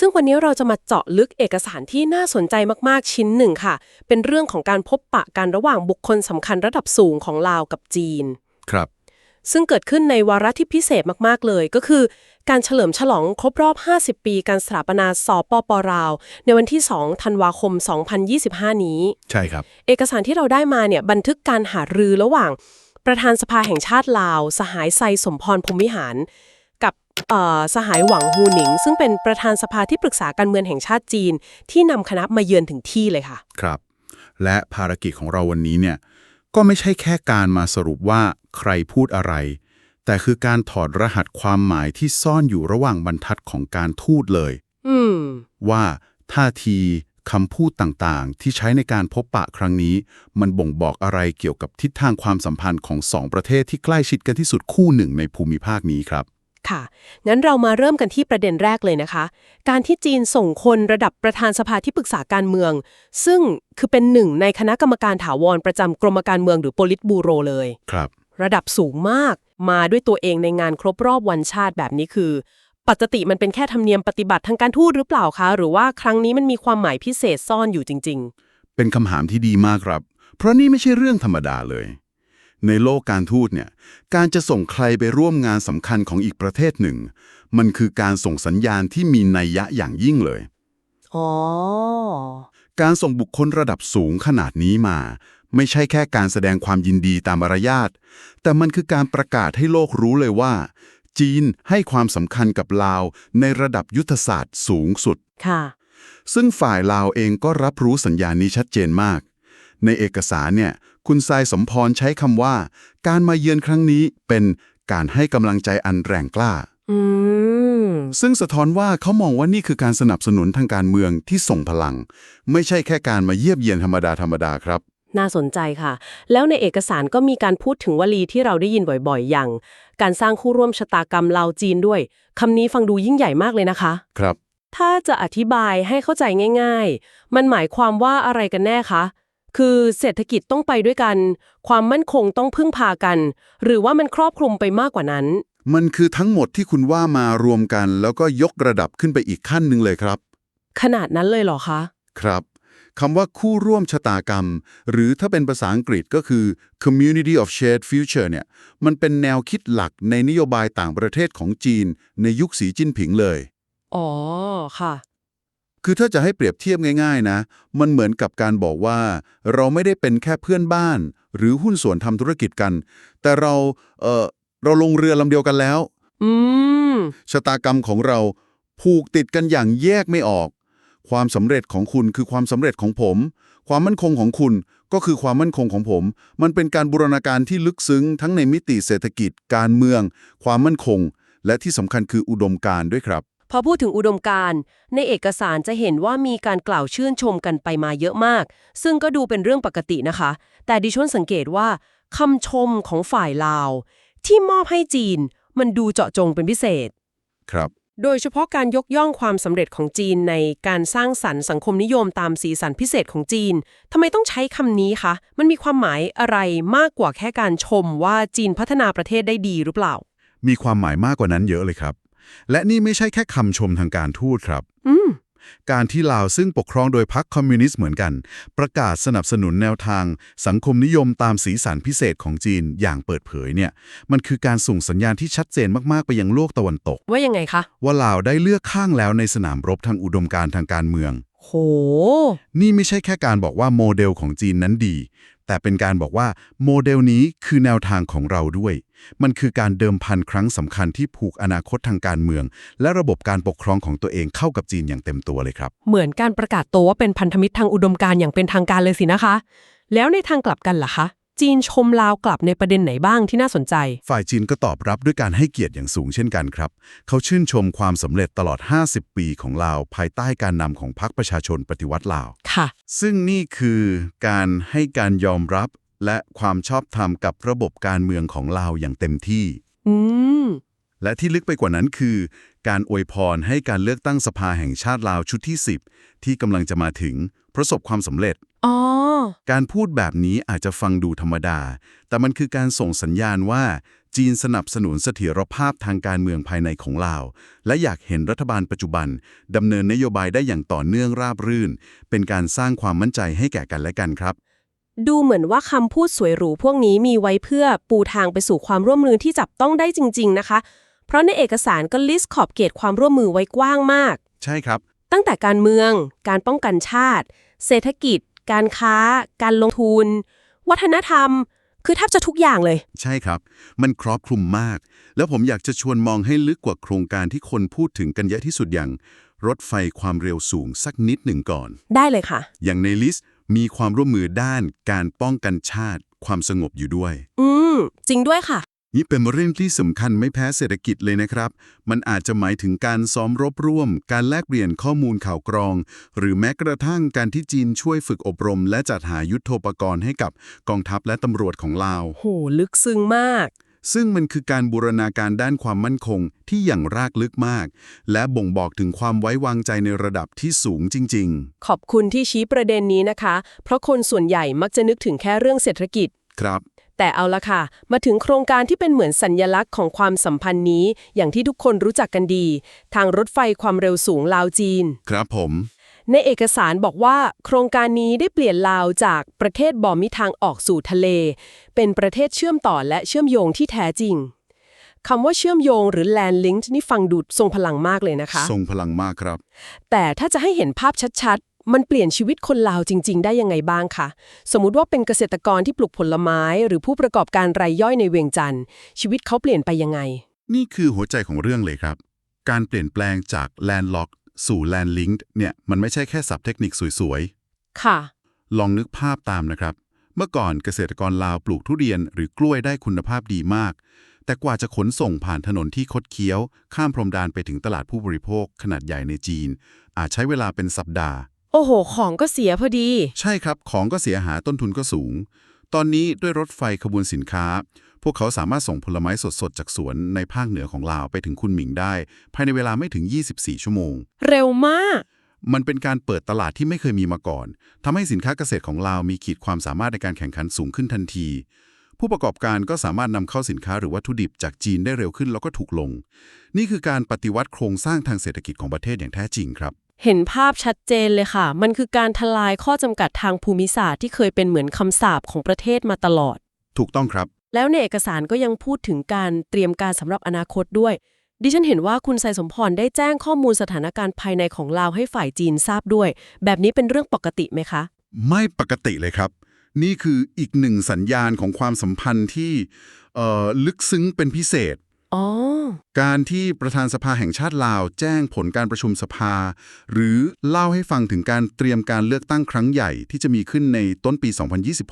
ซึ่งวันนี้เราจะมาเจาะลึกเอกสารที่น่าสนใจมากๆชิ้นหนึ่งค่ะ เป็นเรื่องของการพบปะกันระหว่างบุคคลสำคัญระดับสูงของลาวกับจีน ครับ ซึ่งเกิดขึ้นในวาระที่พิเศษมากๆเลย ก็คือ การเฉลิมฉลองครบรอบ 50 ปีการสถาปนาสปปลาว ในวันที่ 2 ธันวาคม 2025 นี้ ใช่ครับ เอกสารที่เราได้มาเนี่ยบันทึกการหารือระหว่าง ประธานสภาแห่งชาติลาว สหายไซสมพรพรหมวิหาร กับเอ่อสหายหวังฮูหนิง ซึ่งเป็นประธานสภาที่ปรึกษาการเมืองแห่งชาติจีน ที่นำคณะมาเยือนถึงที่เลยค่ะ ครับ และภารกิจของเราวันนี้เนี่ยก็ไม่ใช่แค่การมาสรุปว่าใครพูดอะไร แต่คือการถอดรหัสความหมายที่ซ่อนอยู่ระหว่างบรรทัดของการทูตเลยอืมว่าท่าทีคำพูดต่างๆ ที่ใช้ในการพบปะครั้งนี้ มันบ่งบอกอะไรเกี่ยวกับทิศทางความสัมพันธ์ของสองประเทศที่ใกล้ชิดกันที่สุดคู่หนึ่งในภูมิภาคนี้ครับ ค่ะ งั้นเรามาเริ่มกันที่ประเด็นแรกเลยนะคะ การที่จีนส่งคนระดับประธานสภาที่ปรึกษาการเมือง ซึ่งคือเป็นหนึ่งในคณะกรรมการถาวรประจำกรมการเมืองหรือโปลิตบูโรเลย ครับ ระดับสูงมาก มาด้วยตัวเองในงานครบรอบวันชาติแบบนี้คือ ปกติมันเป็นแค่ธรรมเนียมปฏิบัติทางการทูตหรือเปล่าคะ หรือว่าครั้งนี้มันมีความหมายพิเศษซ่อนอยู่จริงเป็นคำถามที่ดีมากครับ เพราะนี่ไม่ใช่เรื่องธรรมดาเลย ในโลกการทูตเนี่ย การจะส่งใครไปร่วมงานสำคัญของอีกประเทศหนึ่ง มันคือการส่งสัญญาณที่มีนัยยะอย่างยิ่งเลยๆอ๋อ การส่งบุคคลระดับสูงขนาดนี้มา ไม่ใช่แค่การแสดงความยินดีตามมารยาท แต่มันคือการประกาศให้โลกรู้เลยว่า จีนให้ความสำคัญกับลาวในระดับยุทธศาสตร์สูงสุด ค่ะ ซึ่งฝ่ายลาวเองก็รับรู้สัญญาณนี้ชัดเจนมาก ในเอกสารเนี่ยคุณทรายสมพรใช้คำว่า การมาเยือนครั้งนี้เป็นการให้กำลังใจอันแรงกล้าอืมซึ่งสะท้อนว่าเขามองว่านี่คือการสนับสนุนทางการเมืองที่ส่งพลัง ไม่ใช่แค่การมาเยียบเยียนธรรมดาธรรมดาครับ น่าสนใจค่ะ แล้วในเอกสารก็มีการพูดถึงวลีที่เราได้ยินบ่อยๆ อย่าง การสร้างคู่ร่วมชะตากรรมลาวจีนด้วยคำนี้ฟังดูยิ่งใหญ่มากเลยนะคะ ครับ ถ้าจะอธิบายให้เข้าใจง่าย ๆ มันหมายความว่าอะไรกันแน่คะ คือเศรษฐกิจต้องไปด้วยกัน ความมั่นคงต้องพึ่งพากัน หรือว่ามันครอบคลุมไปมากกว่านั้น มันคือทั้งหมดที่คุณว่ามารวมกัน แล้วก็ยกระดับขึ้นไปอีกขั้นหนึ่งเลยครับ ขนาดนั้นเลยเหรอคะ ครับคำว่าคู่ร่วมชะตากรรม หรือถ้าเป็นภาษาอังกฤษก็คือ community of shared future เนี่ย มันเป็นแนวคิดหลักในนโยบายต่างประเทศของจีนในยุคสีจิ้นผิงเลย อ๋อ ค่ะ คือถ้าจะให้เปรียบเทียบง่าย ๆ นะ มันเหมือนกับการบอกว่า เราไม่ได้เป็นแค่เพื่อนบ้าน หรือหุ้นส่วนทำธุรกิจกัน แต่เราเออเราลงเรือลำเดียวกันแล้วอืมชะตากรรมของเราผูกติดกันอย่างแยกไม่ออก ความสำเร็จของคุณคือความสำเร็จของผม ความมั่นคงของคุณก็คือความมั่นคงของผม มันเป็นการบูรณาการที่ลึกซึ้งทั้งในมิติเศรษฐกิจ การเมือง ความมั่นคง และที่สำคัญคืออุดมการณ์ด้วยครับ พอพูดถึงอุดมการณ์ในเอกสารจะเห็นว่ามีการกล่าวชื่นชมกันไปมาเยอะมาก ซึ่งก็ดูเป็นเรื่องปกตินะคะ แต่ดิฉันสังเกตว่าคำชมของฝ่ายลาว ที่มอบให้จีนมันดูเจาะจงเป็นพิเศษ ครับ โดยเฉพาะการยกย่องความสำเร็จของจีนในการสร้างสรรค์สังคมนิยมตามสีสันพิเศษของจีนทำไมต้องใช้คำนี้คะ มันมีความหมายอะไรมากกว่าแค่การชมว่าจีนพัฒนาประเทศได้ดีหรือเปล่า มีความหมายมากกว่านั้นเยอะเลยครับ และนี่ไม่ใช่แค่คำชมทางการทูตครับ อืม การที่ลาวซึ่งปกครองโดยพรรคคอมมิวนิสต์เหมือนกัน ประกาศสนับสนุนแนวทาง สังคมนิยมตามสีสันพิเศษของจีนอย่างเปิดเผยเนี่ย มันคือการส่งสัญญาณที่ชัดเจนมากๆไปยังโลกตะวันตก ว่ายังไงคะ ว่าลาวได้เลือกข้างแล้วในสนามรบทางอุดมการณ์ทางการเมือง โห นี่ไม่ใช่แค่การบอกว่าโมเดลของจีนนั้นดี แต่เป็นการบอกว่าโมเดลนี้คือแนวทางของเราด้วย มันคือการเดิมพันครั้งสำคัญที่ผูกอนาคตทางการเมือง และระบบการปกครองของตัวเองเข้ากับจีนอย่างเต็มตัวเลยครับ เหมือนการประกาศตัวว่าเป็นพันธมิตรทางอุดมการณ์อย่างเป็นทางการเลยสินะคะ แล้วในทางกลับกันล่ะคะ จีนชมลาวกลับในประเด็นไหนบ้างที่น่าสนใจ ฝ่ายจีนก็ตอบรับด้วยการให้เกียรติอย่างสูงเช่นกันครับ เขาชื่นชมความสำเร็จตลอด 50 ปีของลาว ภายใต้การนำของพรรคประชาชนปฏิวัติลาว ค่ะ ซึ่งนี่คือการให้การยอมรับ และความชอบธรรมกับระบบการเมืองของลาวอย่างเต็มที่ อืม และที่ลึกไปกว่านั้นคือ การอวยพรให้การเลือกตั้งสภาแห่งชาติลาวชุดที่ 10 ที่กำลังจะมาถึงประสบความสำเร็จ อ๋อ การพูดแบบนี้อาจจะฟังดูธรรมดา แต่มันคือการส่งสัญญาณว่า จีนสนับสนุนเสถียรภาพทางการเมืองภายในของลาว และอยากเห็นรัฐบาลปัจจุบันดำเนินนโยบายได้อย่างต่อเนื่องราบรื่น เป็นการสร้างความมั่นใจให้แก่กันและกันครับ ดูเหมือนว่าคำพูดสวยหรูพวกนี้มีไว้เพื่อปูทางไปสู่ความร่วมมือที่จับต้องได้จริง ๆ นะคะ เพราะในเอกสารก็ลิสต์ขอบเขตความร่วมมือไว้กว้างมาก ใช่ครับ ตั้งแต่การเมือง การป้องกันชาติ เศรษฐกิจ การค้า การลงทุน วัฒนธรรม คือแทบจะทุกอย่างเลย ใช่ครับ มันครอบคลุมมาก แล้วผมอยากจะชวนมองให้ลึกกว่าโครงการที่คนพูดถึงกันเยอะที่สุดอย่าง รถไฟความเร็วสูงสักนิดหนึ่งก่อน ได้เลยค่ะ อย่างในลิสต์ มีความร่วมมือด้านการป้องกันชาติความสงบอยู่ด้วย อืม จริงด้วยค่ะ นี่เป็นเรื่องที่สำคัญไม่แพ้เศรษฐกิจเลยนะครับ มันอาจจะหมายถึงการซ้อมรบร่วม การแลกเปลี่ยนข้อมูลข่าวกรอง หรือแม้กระทั่งการที่จีนช่วยฝึกอบรม และจัดหายุทโธปกรณ์ให้กับกองทัพและตำรวจของลาว โห ลึกซึ้งมาก ซึ่งมันคือการบูรณาการด้านความมั่นคงที่อย่างรากลึกมาก และบ่งบอกถึงความไว้วางใจในระดับที่สูงจริงขอบคุณที่ชี้ประเด็นนี้นะคะ เพราะคนส่วนใหญ่มักจะนึกถึงแค่เรื่องเศรษฐกิจๆครับ แต่เอาละค่ะ มาถึงโครงการที่เป็นเหมือนสัญญลักษณ์ของความสัมพันธ์นี้ อย่างที่ทุกคนรู้จักกันดี ทางรถไฟความเร็วสูงลาวจีน ครับผม ในเอกสารบอกว่า โครงการนี้ได้เปลี่ยนลาวจากประเทศบ่มีทางออกสู่ทะเล เป็นประเทศเชื่อมต่อและเชื่อมโยงที่แท้จริงคำว่าเชื่อมโยงหรือ land linked นี่ฟังดูทรงพลังมากเลยนะคะ ทรงพลังมากครับ แต่ถ้าจะให้เห็นภาพชัดๆ มันเปลี่ยนชีวิตคนลาวจริง ๆ ได้ยังไงบ้างคะสมมุติว่าเป็นเกษตรกรที่ปลูกผลไม้ หรือผู้ประกอบการรายย่อยในเวียงจันทร์ชีวิตเขาเปลี่ยนไปยังไง นี่คือหัวใจของเรื่องเลยครับ การเปลี่ยนแปลงจาก landlocked สู่ landlinked เนี่ยมันไม่ใช่แค่ศัพท์เทคนิคสวยค่ะๆลองนึกภาพตามนะครับ เมื่อก่อนเกษตรกรลาวปลูกทุเรียนหรือกล้วยได้คุณภาพดีมาก แต่กว่าจะขนส่งผ่านถนนที่คดเคี้ยว ข้ามพรมแดานไปถึงตลาดผู้บริโภคขนาดใหญ่ในจีน อาจใช้เวลาเป็นสัปดาห์ โอ้โห ของก็เสียพอดี ใช่ครับ ของก็เสียหายต้นทุนก็สูง ตอนนี้ด้วยรถไฟขบวนสินค้า พวกเขาสามารถส่งผลไม้สดๆ จากสวนในภาคเหนือของลาวไปถึงคุณหมิงได้ ภายในเวลาไม่ถึง 24 ชั่วโมง เร็วมาก มันเป็นการเปิดตลาดที่ไม่เคยมีมาก่อนทำให้สินค้าเกษตรของลาวมีขีดความสามารถในการแข่งขันสูงขึ้นทันที ผู้ประกอบการก็สามารถนำเข้าสินค้าหรือวัตถุดิบจากจีนได้เร็วขึ้นแล้วก็ถูกลง นี่คือการปฏิวัติโครงสร้างทางเศรษฐกิจของประเทศอย่างแท้จริงครับเห็นภาพชัดเจนเลยค่ะ มันคือการทลายข้อจำกัดทางภูมิศาสตร์ที่เคยเป็นเหมือนคำสาปของประเทศมาตลอด ถูกต้องครับ แล้วในเอกสารก็ยังพูดถึงการเตรียมการสำหรับอนาคตด้วย ดิฉันเห็นว่าคุณไซสมพรได้แจ้งข้อมูลสถานการณ์ภายในของลาวให้ฝ่ายจีนทราบด้วย แบบนี้เป็นเรื่องปกติไหมคะ ไม่ปกติเลยครับ นี่คืออีกหนึ่งสัญญาณของความสัมพันธ์ที่เอ่อลึกซึ้งเป็นพิเศษ อ๋อ การที่ประธานสภาแห่งชาติลาวแจ้งผลการประชุมสภา หรือเล่าให้ฟังถึงการเตรียมการเลือกตั้งครั้งใหญ่ที่จะมีขึ้นในต้นปี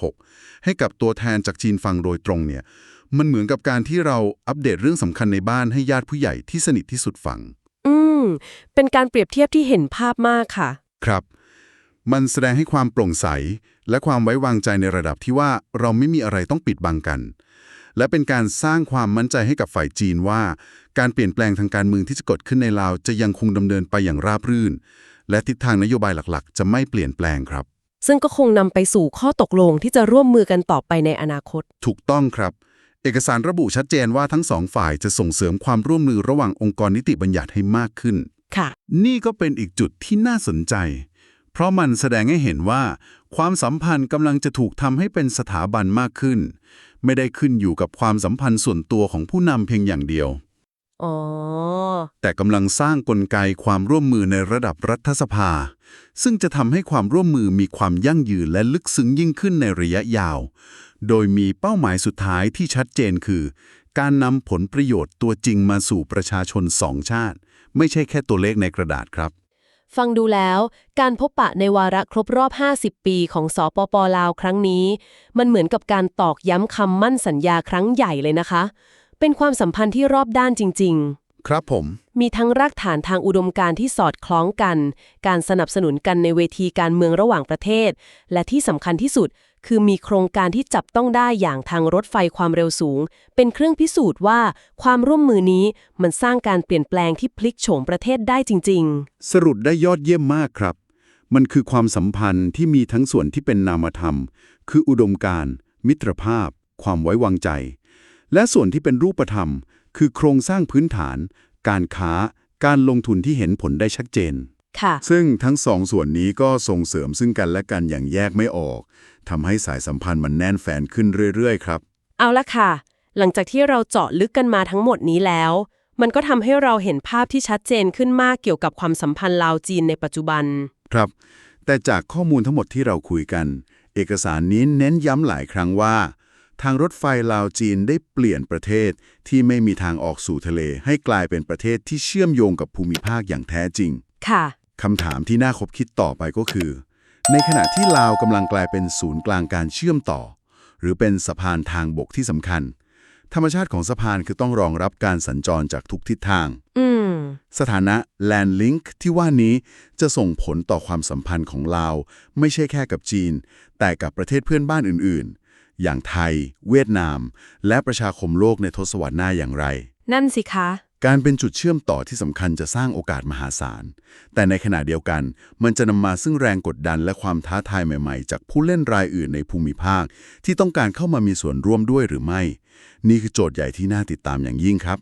2026 ให้กับตัวแทนจากจีนฟังโดยตรงเนี่ย มันเหมือนกับการที่เราอัปเดตเรื่องสำคัญในบ้านให้ญาติผู้ใหญ่ที่สนิทที่สุดฟัง อืม เป็นการเปรียบเทียบที่เห็นภาพมากค่ะ ครับ มันแสดงให้ความโปร่งใส และความไว้วางใจในระดับที่ว่าเราไม่มีอะไรต้องปิดบังกัน และเป็นการสร้างความมั่นใจให้กับฝ่ายจีนว่า การเปลี่ยนแปลงทางการเมืองที่จะเกิดขึ้นในลาวจะยังคงดำเนินไปอย่างราบรื่น และทิศทางนโยบายหลักๆ จะไม่เปลี่ยนแปลงครับ ซึ่งก็คงนำไปสู่ข้อตกลงที่จะร่วมมือกันต่อไปในอนาคต ถูกต้องครับ เอกสารระบุชัดเจนว่าทั้งสองฝ่ายจะส่งเสริมความร่วมมือระหว่างองค์กรนิติบัญญัติให้มากขึ้นค่ะนี่ก็เป็นอีกจุดที่น่าสนใจ เพราะมันแสดงให้เห็นว่า ความสัมพันธ์กำลังจะถูกทำให้เป็นสถาบันมากขึ้น ไม่ได้ขึ้นอยู่กับความสัมพันธ์ส่วนตัวของผู้นำเพียงอย่างเดียว อ๋อ แต่กำลังสร้างกลไกความร่วมมือในระดับรัฐสภา ซึ่งจะทำให้ความร่วมมือมีความยั่งยืนและลึกซึ้งยิ่งขึ้นในระยะยาว โดยมีเป้าหมายสุดท้ายที่ชัดเจนคือ การนำผลประโยชน์ตัวจริงมาสู่ประชาชนสองชาติ ไม่ใช่แค่ตัวเลขในกระดาษครับ ฟังดูแล้ว การพบปะในวาระครบรอบ 50 ปีของสปปลาวครั้งนี้ มันเหมือนกับการตอกย้ำคำมั่นสัญญาครั้งใหญ่เลยนะคะ เป็นความสัมพันธ์ที่รอบด้านจริงครับผมๆมีทั้งรากฐานทางอุดมการณ์ที่สอดคล้องกัน การสนับสนุนกันในเวทีการเมืองระหว่างประเทศ และที่สำคัญที่สุด คือมีโครงการที่จับต้องได้อย่างทางรถไฟความเร็วสูง เป็นเครื่องพิสูจน์ว่าความร่วมมือนี้มันสร้างการเปลี่ยนแปลงที่พลิกโฉมประเทศได้จริง ๆ สรุปได้ยอดเยี่ยมมากครับ มันคือความสัมพันธ์ที่มีทั้งส่วนที่เป็นนามธรรม คืออุดมการณ์มิตรภาพ ความไว้วางใจ และส่วนที่เป็นรูปธรรม คือโครงสร้างพื้นฐาน การค้า การลงทุนที่เห็นผลได้ชัดเจน ค่ะ ซึ่งทั้งสองส่วนนี้ก็ส่งเสริมซึ่งกันและกันอย่างแยกไม่ออกทำให้สายสัมพันธ์มันแน่นแฟนขึ้นเรื่อยๆ ครับ เอาละค่ะ หลังจากที่เราเจาะลึกกันมาทั้งหมดนี้แล้ว มันก็ทำให้เราเห็นภาพที่ชัดเจนขึ้นมากเกี่ยวกับความสัมพันธ์ลาวจีนในปัจจุบัน ครับ แต่จากข้อมูลทั้งหมดที่เราคุยกัน เอกสารนี้เน้นย้ำหลายครั้งว่า ทางรถไฟลาวจีนได้เปลี่ยนประเทศที่ไม่มีทางออกสู่ทะเล ให้กลายเป็นประเทศที่เชื่อมโยงกับภูมิภาคอย่างแท้จริง ค่ะ คำถามที่น่าคบคิดต่อไปก็คือ ในขณะที่ลาวกำลังกลายเป็นศูนย์กลางการเชื่อมต่อ หรือเป็นสะพานทางบกที่สำคัญ ธรรมชาติของสะพานคือต้องรองรับการสัญจรจากทุกทิศทาง สถานะ Land Link ที่ว่านี้จะส่งผลต่อความสัมพันธ์ของลาว ไม่ใช่แค่กับจีน แต่กับประเทศเพื่อนบ้านอื่นๆ อย่างไทย เวียดนาม และประชาคมโลกในทศวรรษหน้าอย่างไร นั่นสิคะ การเป็นจุดเชื่อมต่อที่สำคัญจะสร้างโอกาสมหาศาล แต่ในขณะเดียวกัน มันจะนำมาซึ่งแรงกดดันและความท้าทายใหม่ๆ จากผู้เล่นรายอื่นในภูมิภาค ที่ต้องการเข้ามามีส่วนร่วมด้วยหรือไม่ นี่คือโจทย์ใหญ่ที่น่าติดตามอย่างยิ่งครับ